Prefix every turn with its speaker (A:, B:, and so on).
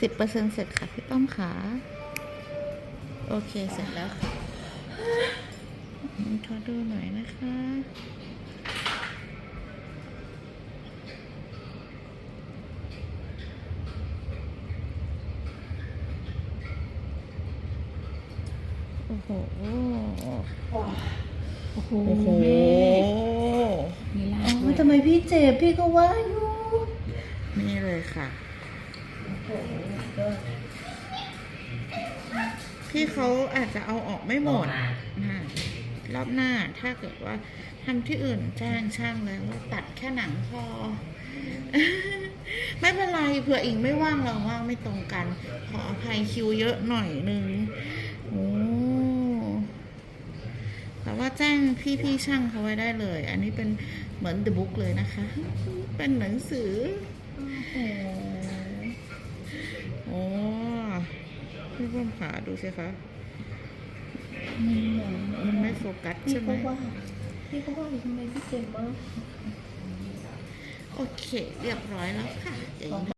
A: สิบเปอร์เซ็นเสร็จค่ะพี่ป้อมขาโอเคเสร็จแล้วค่ะอืมขอดูหน่อยนะคะโอ้โห
B: โอ้โห
A: โอ้โห
B: มีลา
C: อ๋
B: ด
C: อ
B: ด้วย
C: ทำไมพี่เจ็บพี่ก็ว่าอยู่
A: นี่เลยค่ะ พี่เขาอาจจะเอาออกไม่หมดนะรอบหน้าถ้าเกิดว่าทำที่อื่นแจ้งช่างเลยว่าตัดแค่หนังพอ ไม่เป็นไรเผื่ออิงไม่ว่างเราว่างไม่ตรงกัน ขออภัยคิวเยอะหน่อยนึงโอ้แต่ว่าแจ้งพี่ๆช่างเขาไว้ได้เลย อันนี้เป็นเหมือน The Book เลยนะคะ เป็นหนังสือโอ้โหโอ้ พี่เพิ่มขาดูสิคะ
C: มันเหมือน
A: มันไม่โฟกัส
C: พี่
A: ใช่ไหม
C: ก็ว่าพี่ก็ว่าอยู่ทำไมพี่เจ็บมาก
A: โอเค เรียบร้อยแล้วค่ะเดี๋ยว